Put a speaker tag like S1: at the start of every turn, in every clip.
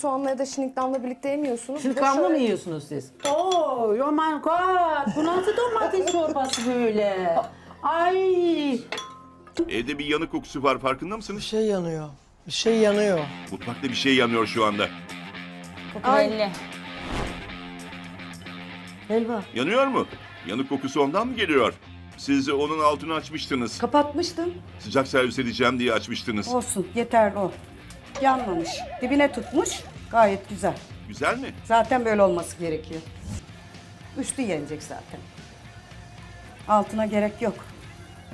S1: Soğanla ya da şiniklamla birlikte yemiyorsunuz. Bir de şöyle-
S2: mı yiyorsunuz siz? Oo, oh my god. Bu nasıl domates çorbası böyle? Ay.
S3: Evde bir yanık kokusu var farkında mısınız?
S4: Bir şey yanıyor. Bir şey yanıyor.
S3: Mutfakta bir şey yanıyor şu anda.
S5: Belli.
S6: Helva.
S3: Yanıyor mu? Yanık kokusu ondan mı geliyor? Siz onun altını açmıştınız.
S6: Kapatmıştım.
S3: Sıcak servis edeceğim diye açmıştınız.
S6: Olsun yeterli o. Yanmamış. Dibine tutmuş. Gayet güzel.
S3: Güzel mi?
S6: Zaten böyle olması gerekiyor. Üstü yenecek zaten. Altına gerek yok.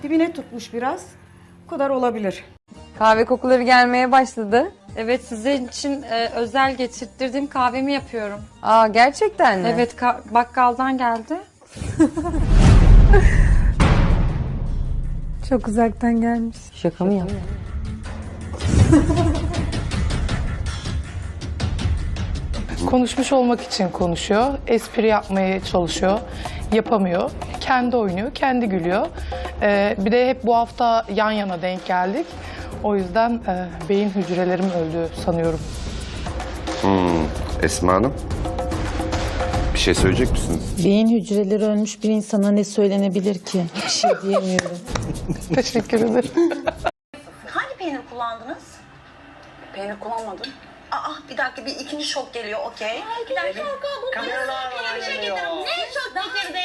S6: Dibine tutmuş biraz. Bu kadar olabilir.
S5: Kahve kokuları gelmeye başladı. Evet sizin için e, özel getirttirdiğim kahvemi yapıyorum.
S7: Aa gerçekten mi?
S5: Evet ka- bakkaldan geldi. Çok uzaktan gelmiş.
S7: Şaka mı yaptın?
S8: Konuşmuş olmak için konuşuyor, espri yapmaya çalışıyor, yapamıyor. Kendi oynuyor, kendi gülüyor. Ee, bir de hep bu hafta yan yana denk geldik. O yüzden e, beyin hücrelerim öldü sanıyorum.
S9: Esma Hanım. Bir şey söyleyecek misiniz?
S10: Beyin hücreleri ölmüş bir insana ne söylenebilir ki? Bir şey diyemiyorum.
S8: Teşekkür ederim.
S11: Hangi peynir kullandınız?
S6: Peynir kullanmadım.
S11: Aa bir dakika bir ikinci şok geliyor okey. Bir dakika. Kameralar bir şey getirdim. Ne şok getirdi?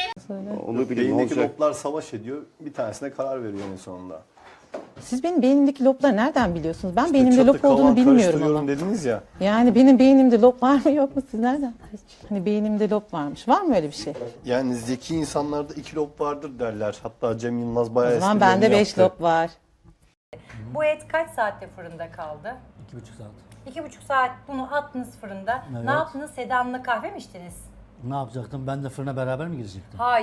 S9: Onu bileyim
S12: Beyindeki
S9: olacak.
S12: loblar savaş ediyor. Bir tanesine karar veriyor en sonunda.
S10: Siz benim beynimdeki lobları nereden biliyorsunuz? Ben
S12: İşte
S10: beynimde lob olduğunu bilmiyorum ama.
S12: dediniz ya.
S10: Yani benim beynimde lob var mı yok mu siz nereden? Hani beynimde lob varmış. Var mı öyle bir şey?
S12: Yani zeki insanlarda iki lob vardır derler. Hatta Cem Yılmaz bayağı
S10: O zaman
S12: esprilerini
S10: bende 5
S12: yaptı.
S10: lob var.
S11: Bu et kaç saatte fırında kaldı?
S4: İki buçuk saat.
S11: İki buçuk saat bunu attınız fırında.
S4: Evet.
S11: Ne yaptınız? Sedan'la kahve mi içtiniz?
S4: Ne yapacaktım? Ben de fırına beraber mi girecektim?
S11: Hayır.